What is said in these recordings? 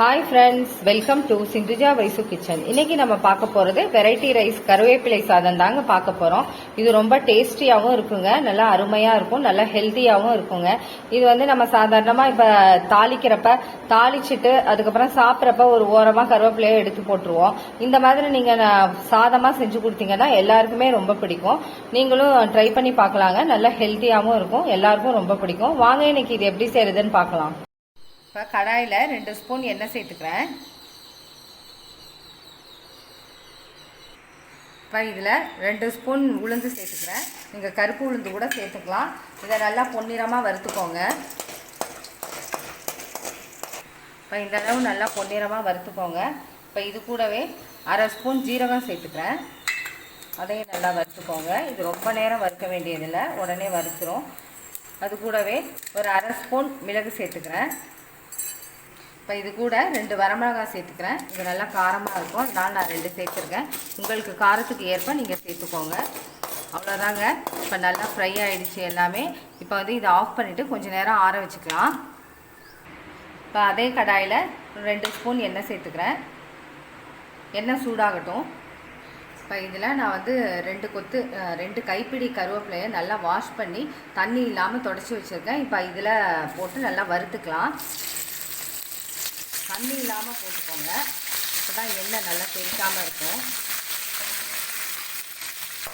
Hi friends welcome to Sindhuja Vaishu kitchen இன்னைக்கு நம்ம பார்க்க போகிறது வெரைட்டி ரைஸ் கருவேப்பிலை சாதம் தாங்க பார்க்க போகிறோம் இது ரொம்ப டேஸ்டியாகவும் இருக்குங்க நல்லா அருமையாக இருக்கும் நல்லா ஹெல்த்தியாகவும் இருக்குங்க. இது வந்து நம்ம சாதாரணமாக இப்போ தாளிக்கிறப்ப தாளிச்சிட்டு அதுக்கப்புறம் சாப்பிட்றப்ப ஒரு ஓரமாக கருவேப்பிலையை எடுத்து போட்டுருவோம். இந்த மாதிரி நீங்கள் சாதமாக செஞ்சு கொடுத்தீங்கன்னா எல்லாருக்குமே ரொம்ப பிடிக்கும். நீங்களும் ட்ரை பண்ணி பார்க்கலாங்க. நல்லா ஹெல்த்தியாகவும் இருக்கும். எல்லாருக்கும் ரொம்ப பிடிக்கும். வாங்க இன்னைக்கு இது எப்படி செய்யறதுன்னு பார்க்கலாம். இப்போ கடாயில் ரெண்டு ஸ்பூன் எண்ணெய் சேர்த்துக்கிறேன். இப்போ இதில் ரெண்டு ஸ்பூன் உளுந்து சேர்த்துக்கிறேன். நீங்கள் கருப்பு உளுந்து கூட சேர்த்துக்கலாம். இதை நல்லா பொன்னிறமாக வறுத்துக்கோங்க. இப்போ இந்த அளவு நல்லா பொன்னிறமாக வறுத்துக்கோங்க. இப்போ இது கூடவே அரை ஸ்பூன் ஜீரகம் சேர்த்துக்கிறேன். அதையும் நல்லா வறுத்துக்கோங்க. இது ரொம்ப நேரம் வறுக்க வேண்டியதில்லை. உடனே வறுத்துரும். அது கூடவே ஒரு அரை ஸ்பூன் மிளகு சேர்த்துக்கிறேன். இப்போ இது கூட ரெண்டு வரமிளகாய் சேர்த்துக்கிறேன். இது நல்லா காரமாக இருக்கும். அதனால் நான் ரெண்டு சேர்த்துருக்கேன். உங்களுக்கு காரத்துக்கு ஏற்ப நீங்கள் சேர்த்துக்கோங்க. அவ்வளோதாங்க இப்போ நல்லா ஃப்ரை ஆகிடுச்சு எல்லாமே. இப்போ வந்து இதை ஆஃப் பண்ணிவிட்டு கொஞ்சம் நேரம் ஆற வச்சுக்கலாம். இப்போ அதே கடாயில் ரெண்டு ஸ்பூன் எண்ணெய் சேர்த்துக்கிறேன். எண்ணெய் சூடாகட்டும். இப்போ இதில் நான் வந்து ரெண்டு கொத்து ரெண்டு கைப்பிடி கருவேப்பிலையை நல்லா வாஷ் பண்ணி தண்ணி இல்லாமல் தொடச்சி வச்சுருக்கேன். இப்போ இதில் போட்டு நல்லா வறுத்துக்கலாம். தண்ணி இல்லாமல் போட்டுக்கோங்க. அப்போ தான் எண்ணெய் நல்லா தெரிக்காமல் இருக்கும்.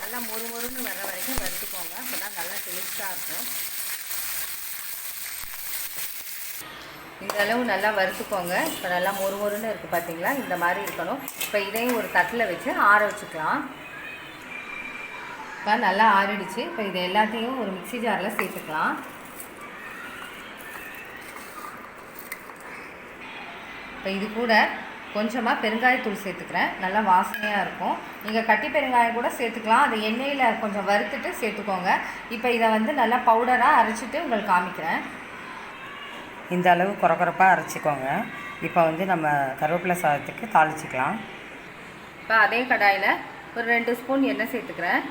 நல்லா மொறு மொறுன்னு வர வரைக்கும் வறுத்துக்கோங்க. அப்போ தான் நல்லா டேஸ்ட்டாக இருக்கும். இந்த அளவு நல்லா வறுத்துக்கோங்க. இப்போ நல்லா மொறு மொறுன்னு இருக்குது பார்த்தீங்களா இந்த மாதிரி இருக்கணும். இப்போ இதையும் ஒரு தட்டில் வச்சு ஆற வச்சுக்கலாம். இப்போ நல்லா ஆறிடுச்சு. இப்போ இது எல்லாத்தையும் ஒரு மிக்சி ஜாரில் சேர்த்துக்கலாம். இப்போ இது கூட கொஞ்சமாக பெருங்காயத்தூள் சேர்த்துக்கிறேன். நல்லா வாசனையாக இருக்கும். நீங்கள் கட்டி பெருங்காயம் கூட சேர்த்துக்கலாம். அதை எண்ணெயில் கொஞ்சம் வறுத்துட்டு சேர்த்துக்கோங்க. இப்போ இதை வந்து நல்லா பவுடராக அரைச்சிட்டு உங்களுக்கு காமிக்கிறேன். இந்த அளவு குறக்குறப்பாக அரைச்சிக்கோங்க. இப்போ வந்து நம்ம கருவேப்பிலை சாதத்துக்கு தாளிச்சிக்கலாம். இப்போ அதே கடாயில் ஒரு ரெண்டு ஸ்பூன் எண்ணெய் சேர்த்துக்கிறேன்.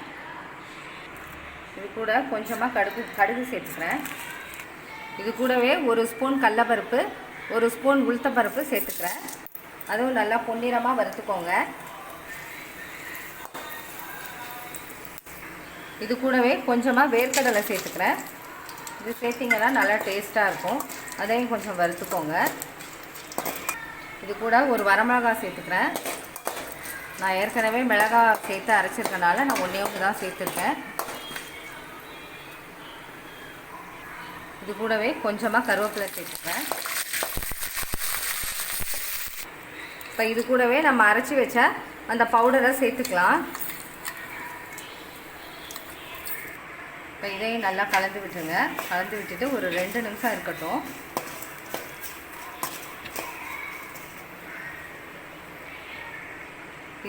இது கூட கொஞ்சமாக கடுகு கடுகு சேர்த்துக்கிறேன். இது கூடவே ஒரு ஸ்பூன் கடலப்பருப்பு ஒரு ஸ்பூன் உளுத்தப்பருப்பு சேர்த்துக்கிறேன். அதுவும் நல்லா பொன்னிறமாக வறுத்துக்கோங்க. இது கூடவே கொஞ்சமாக வேர்க்கடலை சேர்த்துக்கிறேன். இது சேர்த்திங்கன்னா நல்லா டேஸ்ட்டாக இருக்கும். அதையும் கொஞ்சம் வறுத்துக்கோங்க. இது கூட ஒரு வரமிளகாய் சேர்த்துக்கிறேன். நான் ஏற்கனவே மிளகாய் சேர்த்து அரைச்சிருக்கனால நான் ஒன்றே ஒன்று தான் சேர்த்துருக்கேன். இது கூடவே கொஞ்சமாக கருவேப்பிலை சேர்த்துக்கிறேன். இப்போ இது கூடவே நம்ம அரைச்சி வச்ச அந்த பவுடரை சேர்த்துக்கலாம். இப்போ இதையும் நல்லா கலந்து விட்டுருங்க. கலந்து விட்டுட்டு ஒரு ரெண்டு நிமிஷம் இருக்கட்டும்.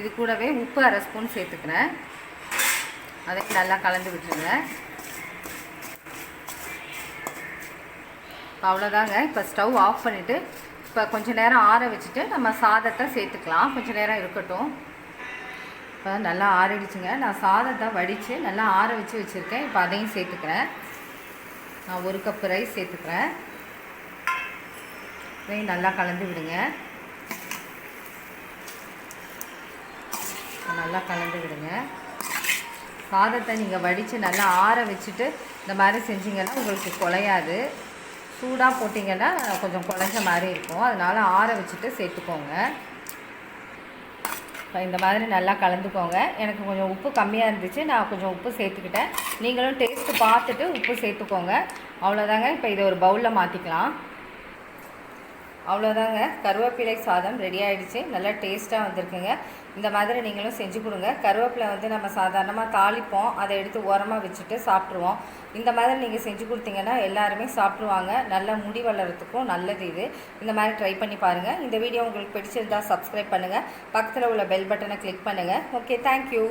இது கூடவே உப்பு அரை ஸ்பூன் சேர்த்துக்கிறேன். அதையும் நல்லா கலந்து விட்டுருங்க. இப்போ அவ்வளோதாங்க இப்போ ஸ்டவ் ஆஃப் பண்ணிவிட்டு இப்போ கொஞ்சம் நேரம் ஆற வச்சுட்டு நம்ம சாதத்தை சேர்த்துக்கலாம். கொஞ்சம் நேரம் இருக்கட்டும். இப்போ நல்லா ஆறிடுச்சுங்க. நான் சாதத்தை வடித்து நல்லா ஆற வச்சு வச்சுருக்கேன். இப்போ அதையும் சேர்த்துக்கிறேன். நான் ஒரு கப் ரைஸ் சேர்த்துக்கிறேன். இதையும் நல்லா கலந்து விடுங்க. நல்லா கலந்து விடுங்க. சாதத்தை நீங்கள் வடித்து நல்லா ஆற வச்சுட்டு இந்த மாதிரி செஞ்சீங்கன்னா உங்களுக்கு குலையாது. சூடாக போட்டிங்கன்னா கொஞ்சம் குழஞ்ச மாதிரி இருக்கும். அதனால் ஆற வச்சுட்டு சேர்த்துக்கோங்க. இப்போ இந்த மாதிரி நல்லா கலந்துக்கோங்க. எனக்கு கொஞ்சம் உப்பு கம்மியாக இருந்துச்சு. நான் கொஞ்சம் உப்பு சேர்த்துக்கிட்டேன். நீங்களும் டேஸ்ட்டு பார்த்துட்டு உப்பு சேர்த்துக்கோங்க. அவ்வளோதாங்க இப்போ இதை ஒரு பவுலில் மாற்றிக்கலாம் அவ்வளோதாங்க கருவேப்பிலை சாதம் ரெடி ஆகிடுச்சு நல்லா டேஸ்ட்டாக வந்திருக்குங்க. இந்த மாதிரி நீங்களும் செஞ்சு கொடுங்க. கருவேப்பிலை வந்து நம்ம சாதாரணமாக தாளிப்போம். அதை எடுத்து ஓரமாக வச்சுட்டு சாப்பிட்ருவோம் இந்த மாதிரி நீங்கள் செஞ்சு கொடுத்தீங்கன்னா எல்லாருமே சாப்பிடுவாங்க நல்ல முடி வளர்கிறதுக்கும் நல்லது இது. இந்த மாதிரி ட்ரை பண்ணி பாருங்கள் இந்த வீடியோ உங்களுக்கு பிடிச்சிருந்தா சப்ஸ்கிரைப் பண்ணுங்கள் பக்கத்தில் உள்ள பெல் பட்டனை கிளிக் பண்ணுங்கள் ஓகே தேங்க்யூ